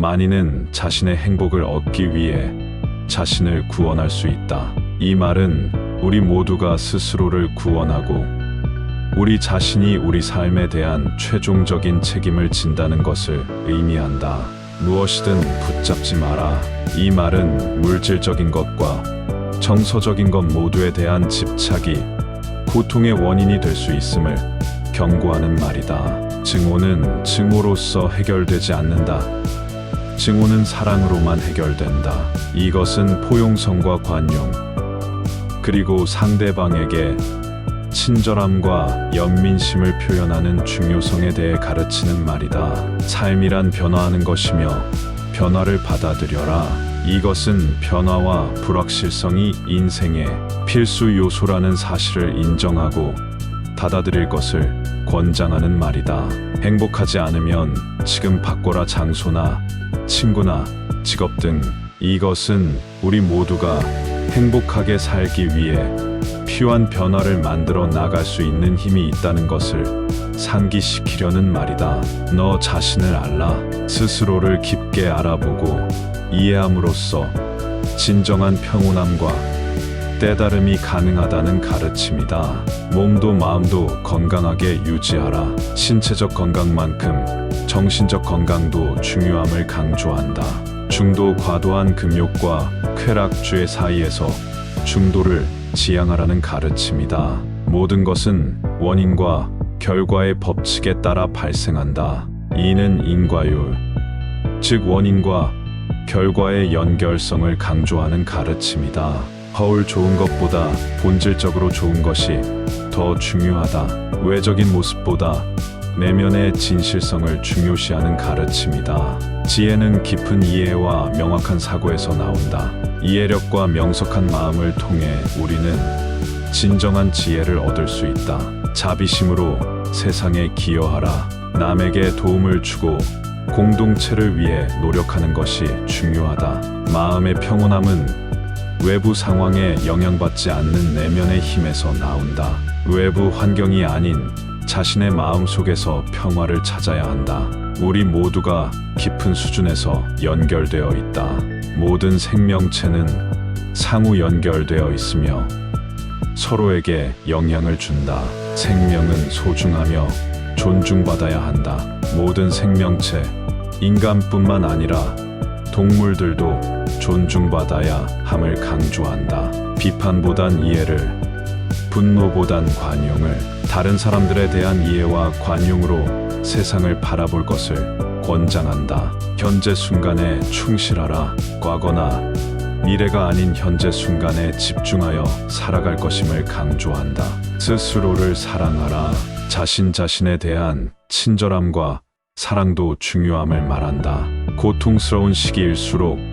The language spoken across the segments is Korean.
만인은 자신의 행복을 얻기 위해 자신을 구원할 수 있다. 이 말은 우리 모두가 스스로를 구원하고 우리 자신이 우리 삶에 대한 최종적인 책임을 진다는 것을 의미한다. 무엇이든 붙잡지 마라. 이 말은 물질적인 것과 정서적인 것 모두에 대한 집착이 고통의 원인이 될 수 있음을 경고하는 말이다. 증오는 증오로서 해결되지 않는다. 증오는 사랑으로만 해결된다. 이것은 포용성과 관용, 그리고 상대방에게 친절함과 연민심을 표현하는 중요성에 대해 가르치는 말이다. 삶이란 변화하는 것이며 변화를 받아들여라. 이것은 변화와 불확실성이 인생의 필수 요소라는 사실을 인정하고 받아들일 것을 권장하는 말이다. 행복하지 않으면 지금 바꿔라 장소나 친구나 직업 등 이것은 우리 모두가 행복하게 살기 위해 필요한 변화를 만들어 나갈 수 있는 힘이 있다는 것을 상기시키려는 말이다. 너 자신을 알라. 스스로를 깊게 알아보고 이해함으로써 진정한 평온함과 때다름이 가능하다는 가르침이다. 몸도 마음도 건강하게 유지하라. 신체적 건강만큼 정신적 건강도 중요함을 강조한다. 중도 과도한 금욕과 쾌락주의 사이에서 중도를 지향하라는 가르침이다. 모든 것은 원인과 결과의 법칙에 따라 발생한다. 이는 인과율, 즉 원인과 결과의 연결성을 강조하는 가르침이다. 허울 좋은 것보다 본질적으로 좋은 것이 더 중요하다. 외적인 모습보다 내면의 진실성을 중요시하는 가르침이다. 지혜는 깊은 이해와 명확한 사고에서 나온다. 이해력과 명석한 마음을 통해 우리는 진정한 지혜를 얻을 수 있다. 자비심으로 세상에 기여하라. 남에게 도움을 주고 공동체를 위해 노력하는 것이 중요하다. 마음의 평온함은 외부 상황에 영향받지 않는 내면의 힘에서 나온다. 외부 환경이 아닌 자신의 마음 속에서 평화를 찾아야 한다. 우리 모두가 깊은 수준에서 연결되어 있다. 모든 생명체는 상호 연결되어 있으며 서로에게 영향을 준다. 생명은 소중하며 존중받아야 한다. 모든 생명체, 인간뿐만 아니라 동물들도 존중받아야 함을 강조한다. 비판보단 이해를, 분노보단 관용을, 다른 사람들에 대한 이해와 관용으로 세상을 바라볼 것을 권장한다. 현재 순간에 충실하라. 과거나 미래가 아닌 현재 순간에 집중하여 살아갈 것임을 강조한다. 스스로를 사랑하라. 자신 자신에 대한 친절함과 사랑도 중요함을 말한다. 고통스러운 시기일수록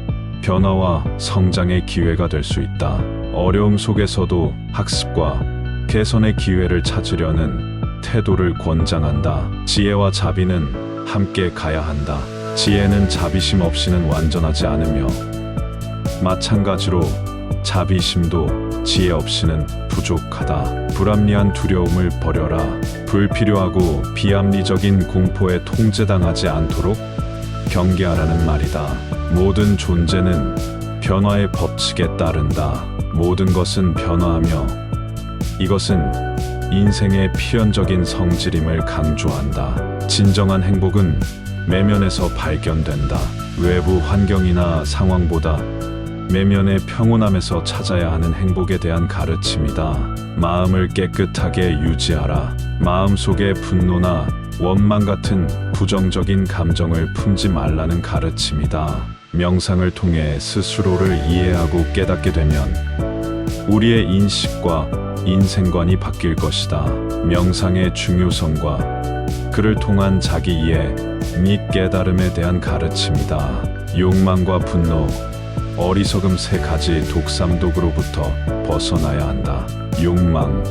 변화와 성장의 기회가 될 수 있다. 어려움 속에서도 학습과 개선의 기회를 찾으려는 태도를 권장한다. 지혜와 자비는 함께 가야 한다. 지혜는 자비심 없이는 완전하지 않으며 마찬가지로 자비심도 지혜 없이는 부족하다. 불합리한 두려움을 버려라. 불필요하고 비합리적인 공포에 통제당하지 않도록 경계하라는 말이다. 모든 존재는 변화의 법칙에 따른다. 모든 것은 변화하며 이것은 인생의 필연적인 성질임을 강조한다. 진정한 행복은 내면에서 발견된다. 외부 환경이나 상황보다 내면의 평온함에서 찾아야 하는 행복에 대한 가르침이다. 마음을 깨끗하게 유지하라. 마음 속에 분노나 원망 같은 부정적인 감정을 품지 말라는 가르침이다. 명상을 통해 스스로를 이해하고 깨닫게 되면 우리의 인식과 인생관이 바뀔 것이다. 명상의 중요성과 그를 통한 자기 이해 및 깨달음에 대한 가르침이다. 욕망과 분노, 어리석음 세 가지 독삼독으로부터 벗어나야 한다. 욕망,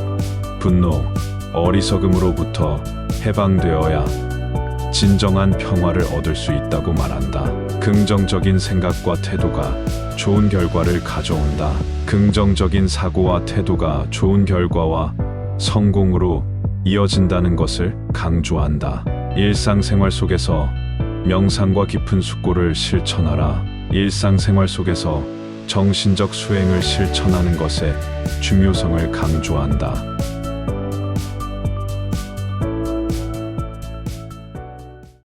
분노, 어리석음으로부터 해방되어야 진정한 평화를 얻을 수 있다고 말한다. 긍정적인 생각과 태도가 좋은 결과를 가져온다. 긍정적인 사고와 태도가 좋은 결과와 성공으로 이어진다는 것을 강조한다. 일상생활 속에서 명상과 깊은 숙고를 실천하라. 일상생활 속에서 정신적 수행을 실천하는 것의 중요성을 강조한다.